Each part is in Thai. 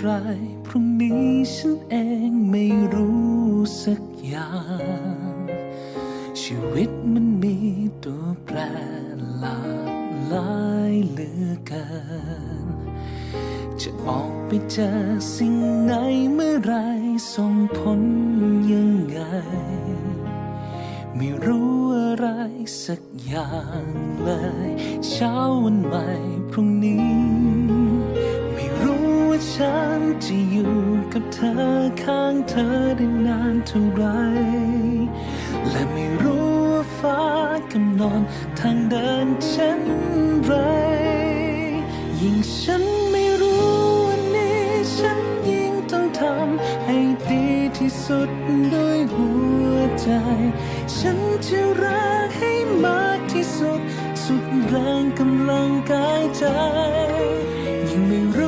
ไรพรุ่งนี้ฉันเองไม่รู้สักอย่าง ชีวิตมันมีตัวแปรหลากหลายเหลือเกิน จะออกไปเจอสิ่งไหนเมื่อไรส่งผลยังไง ไม่รู้อะไรสักอย่างเลย เช้าวันใหม่พรุ่งนี้ ฉันจะอยู่กับเธอข้างเธอได้นานเท่าไร และไม่รู้ว่าฟ้ากำหนดทางเดินเช่นไร ยิ่งฉันไม่รู้วันนี้ฉันยิ่งต้องทำให้ดีที่สุดด้วยหัวใจ ฉันจะรักให้มากที่สุด สุดแรงกำลังกายใจ ยิ่งไม่รู้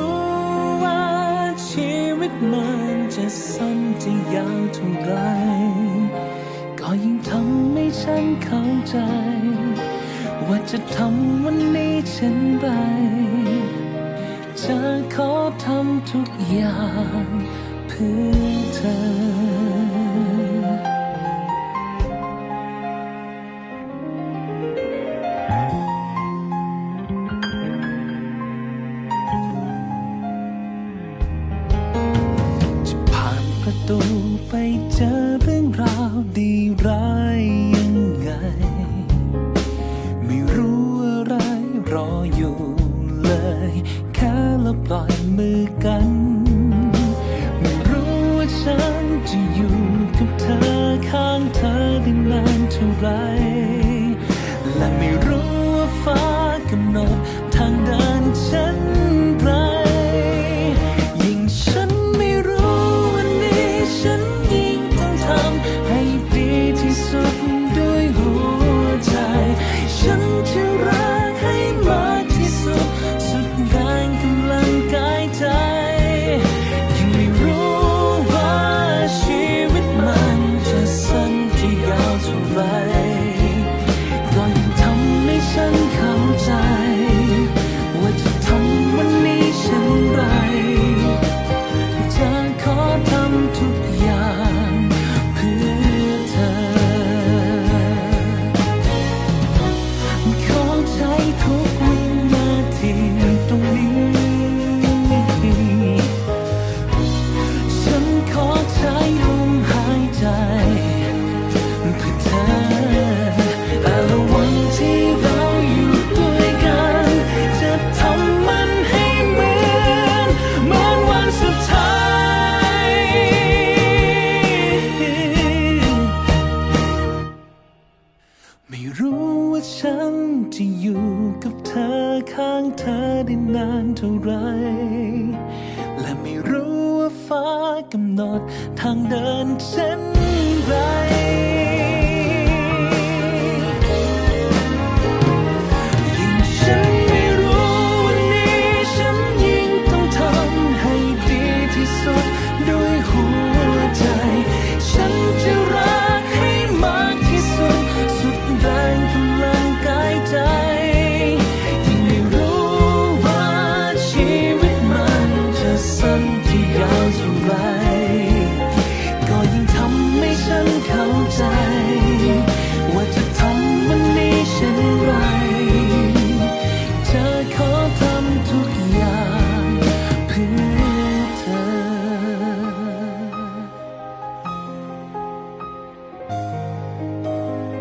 สั้นจะยาวเท่าไหรก็ยิ่งทำให้ฉันเข้าใจ ว่าจะทำวันนี้ฉันไปจะขอทำทุกอย่างเพื่อเธอ ตูไปเจอเรื่องราวดีร้ายยังไง ไม่รู้อะไรรออยู่เลย แค่เราปล่อยมือกัน ไม่รู้ว่าฉันจะอยู่กับเธอข้างเธอได้นานเท่าไร สุดท้ายไม่รู้ว่าฉันจะอยู่กับเธอข้างเธอได้นานเท่าไรและไม่รู้ว่าฟ้ากำหนดทางเดินเช่นไร